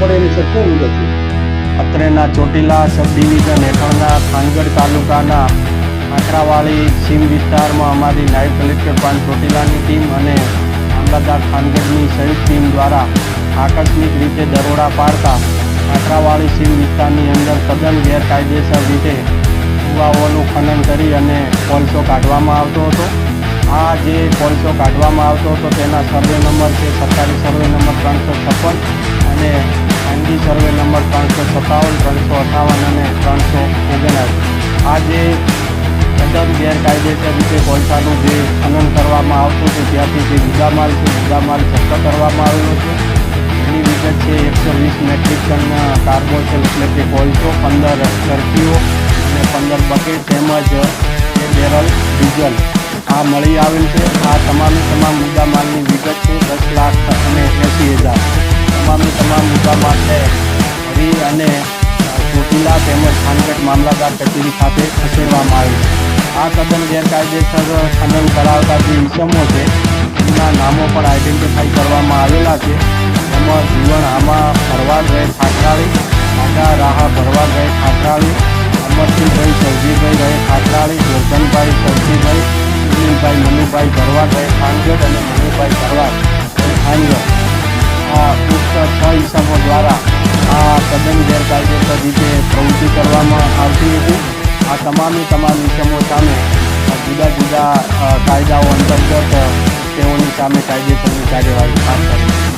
પડે એની સર શું વિગત છે અત્રેના ચોટીલા સબ ડિવિઝન હેઠળના થાનગઢ તાલુકાના આંકરાવાળી સીમ વિસ્તારમાં અમારી નાયબ કલેક્ટર પાન ચોટીલાની ટીમ અને મામલતદાર થાનગઢની સંયુક્ત ટીમ દ્વારા આકસ્મિક રીતે દરોડા પાડતા આંકરાવાળી સીમ વિસ્તારની અંદર તદ્દન ગેરકાયદેસર રીતે કુવાઓનું ખનન કરી અને કોલસો કાઢવામાં આવતો હતો. આ જે કોલસો કાઢવામાં આવતો હતો તેના સર્વે નંબર છે સરકારી સર્વે નંબર ત્રણસો છપ્પન. સર્વે નંબર ત્રણસો સત્તાવન, ત્રણસો અઠાવન અને ત્રણસો ઓગણસ. આ જે તદ્દન ગેરકાયદેસર રીતે કોલસાનું જે ખનન કરવામાં આવતું છે, ત્યાંથી જે મુદ્દામાલ છે મુદ્દામાલ જપ્ત કરવામાં આવેલો છે. એની વિગત છે એકસો વીસ મેટ્રિક ટન કાર્બોચલ, એટલે કે કોલસો, પંદર ચરખીઓ અને પંદર બકેટ તેમજ બે બેરલ ડીઝલ. આ મળી આવેલ છે. આ તમામે તમામ મુદ્દામાલની વિગત છે. દસ લાખ અને ચોટીલા તેમજ ખાનગઢ મામલાદાર કચેરી ખાતે ખસેડવામાં આવ્યું આ તદ્દન ગેરકાયદેસર ખનન કરાવતા જે ઇસમો છે. એમના નામો પણ આઈડેન્ટિફાઈ કરવામાં આવેલા છે. એમાં જીવન આમાં ભરવાડ રહે ઠાકરાળી આડા રાહા ભરવાડ રહે ઠાકરાળી અમરસિંહભાઈ સરજીભાઈ રહે ઠાકરાળી ગોરધનભાઈ સરજીભાઈ સુનિલભાઈ મનુભાઈ ભરવાડ રહે ખાનગઢ અને મનુભાઈ ભરવાડ. ખાનગઢ આ ઉક્ત છ ઈસમો દ્વારા આ તદ્દન ગેરકાયદેસર રીતે પ્રવૃત્તિ કરવામાં આવતી હતી. આ તમામે તમામ ઈસમો સામે જુદા જુદા કાયદાઓ અંતર્ગત તેઓની સામે કાયદેસરની કાર્યવાહી હાથ ધરી.